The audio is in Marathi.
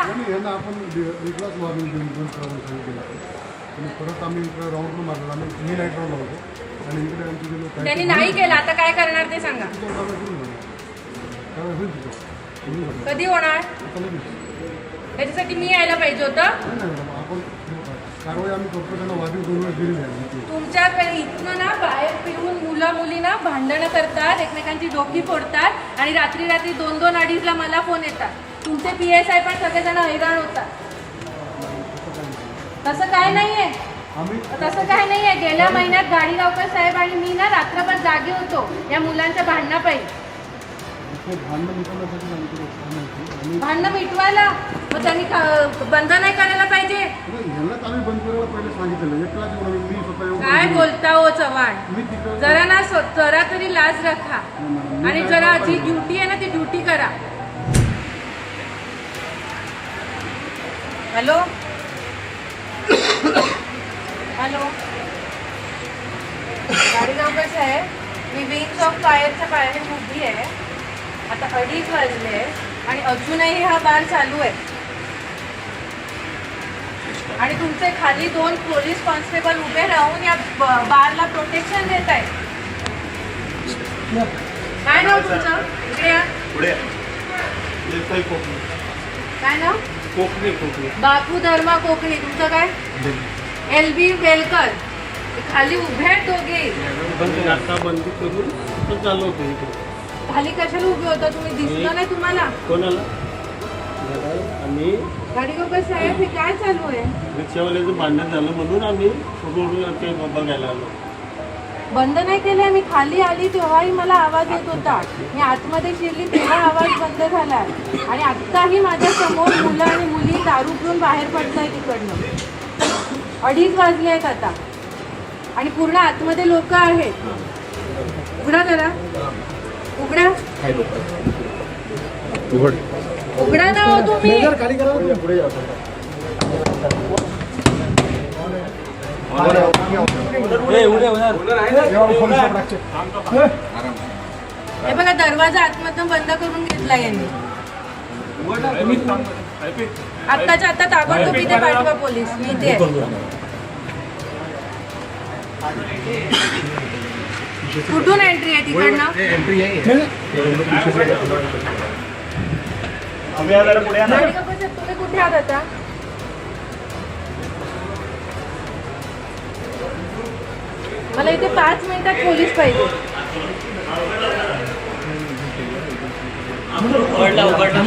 सांगा आणि यांना आपण इकलाच वॉर्निंग देऊन दोन करावं सांगितलं आणि परत आम्ही इकडे राऊंड मारला. आम्ही मी नाईट राऊंड लावतो आणि इकडे आमचे जे लोक त्यांनी नाही केलं. आता काय करणार ते सांगा. कधी होणार? त्याच्यासाठी मी यायला पाहिजे होतं. आपण कारवाई आम्ही करतो. त्यांना वाढीव दोन वेळेस दिलेली आहे इथे. तुमच्याकडे इथनं ना बाहेर फिरून मुलं मुली ना भांडणं करतात. एकमेकांची डोकी फोडतात. आणि रात्री रात्री दोन दोन अडीचला मला फोन येतात. तुमचे पी एस आय पण सगळेजण हैराण होतात. तसं काय नाहीये. तसं काय नाहीये. गेल्या महिन्यात गाडी गावकर साहेब आणि मी ना रात्रभर जागे होतो या मुलांच्या भांडणं आणि भांडणं मिटवायला? मग त्यांनी बंद नाही करायला पाहिजे? काय बोलता हो चव्हाण? जरा ना जरा तरी लाज रखा. आणि जरा? जी ड्युटी आहे ना ती ड्युटी करा. हॅलो? हॅलो? गाडीगावकर साहेब मी विंग्स ऑफ फायरच्या बाहेर उभी आहे. आता अडीच वाजले आणि अजूनही हा बार चालू आहे. आणि तुमचे खाली दोन पोलीस कॉन्स्टेबल उभे राहून या बारला प्रोटेक्शन देत आहेत काय नाव तुमचं? इकडे काय नाव? कोकणी कोकणी. बापू धर्मा कोकणी तुमचं काय? L B Velkar. खाली उभे आहेत दोघे. बंद आता बंदी करून चालू होतं खाली कशाला उभे होता? तुम्ही दिसलं नाही तुम्हाला? कोणाला? आम्ही. गाडीगोबर साहेब हे काय चालू आहे? रिक्षावाल्याचं भांडण झालं म्हणून आम्ही बघायला आलो. बंद नाही केले मी खाली आली तेव्हाही मला आवाज येत होता. मी आतमध्ये शिरली तेव्हा आवाज बंद झाला आणि आत्ताही माझ्यासमोर मुलं आणि मुली दारू पिऊन बाहेर पडताय तिकडनं. अडीच वाजले आहेत आता. आणि पूर्ण आतमध्ये लोक आहेत. उघडा जरा. उघडा. उघडा. ना हो तुम्ही. हे बघा दरवाजा आतमधून बंद करून घेतला यांनी. आत्ताच्या आता ताबडतोब इथे पाठवा पोलीस. मी इथे आहे. कुठून एंट्री आहे तिकडनं? तुम्ही कुठे आहात आता? मला इथे पाच मिनिटात पोलीस पाहिजे. उघडला उघडला.